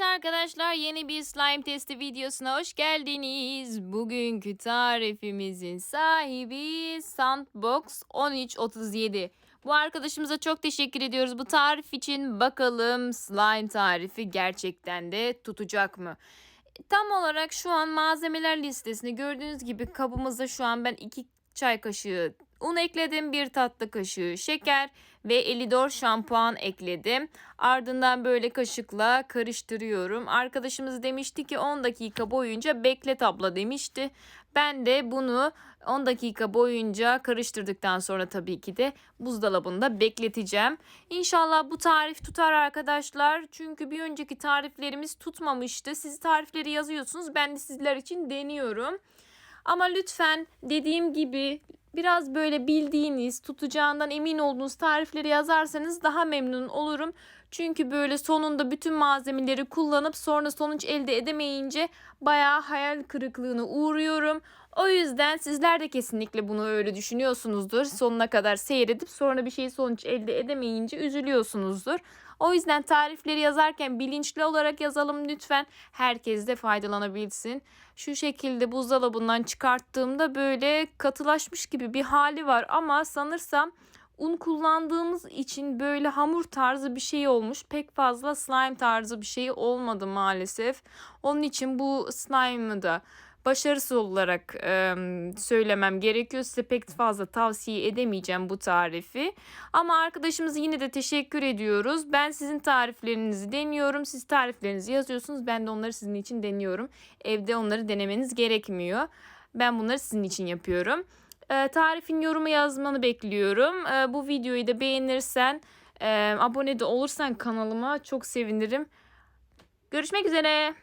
Evet arkadaşlar yeni bir slime testi videosuna hoş geldiniz. Bugünkü tarifimizin sahibi Sandbox 1337. Bu arkadaşımıza çok teşekkür ediyoruz bu tarif için. Bakalım slime tarifi gerçekten de tutacak mı? Tam olarak şu an malzemeler listesini gördüğünüz gibi kabımıza şu an ben 2 çay kaşığı un ekledim, 1 tatlı kaşığı şeker ve Elidor şampuan ekledim. Ardından böyle kaşıkla karıştırıyorum. Arkadaşımız demişti ki 10 dakika boyunca beklet abla demişti. Ben de bunu 10 dakika boyunca karıştırdıktan sonra tabii ki de buzdolabında bekleteceğim. İnşallah bu tarif tutar arkadaşlar. Çünkü bir önceki tariflerimiz tutmamıştı. Siz tarifleri yazıyorsunuz. Ben de sizler için deniyorum. Ama lütfen dediğim gibi biraz böyle bildiğiniz, tutacağından emin olduğunuz tarifleri yazarsanız daha memnun olurum. Çünkü böyle sonunda bütün malzemeleri kullanıp sonra sonuç elde edemeyince bayağı hayal kırıklığına uğruyorum. O yüzden sizler de kesinlikle bunu öyle düşünüyorsunuzdur. Sonuna kadar seyredip sonra bir şey sonuç elde edemeyince üzülüyorsunuzdur. O yüzden tarifleri yazarken bilinçli olarak yazalım lütfen. Herkes de faydalanabilsin. Şu şekilde buzdolabından çıkarttığımda böyle katılaşmış gibi bir hali var ama sanırsam un kullandığımız için böyle hamur tarzı bir şey olmuş. Pek fazla slime tarzı bir şey olmadı maalesef. Onun için bu slime'ı da başarısız olarak e, söylemem gerekiyor. Size pek fazla tavsiye edemeyeceğim bu tarifi. Ama arkadaşımıza yine de teşekkür ediyoruz. Ben sizin tariflerinizi deniyorum. Siz tariflerinizi yazıyorsunuz. Ben de onları sizin için deniyorum. Evde onları denemeniz gerekmiyor. Ben bunları sizin için yapıyorum. E, tarifin yorumu yazmanı bekliyorum. E, bu videoyu da beğenirsen, e, abone de olursan kanalıma çok sevinirim. Görüşmek üzere.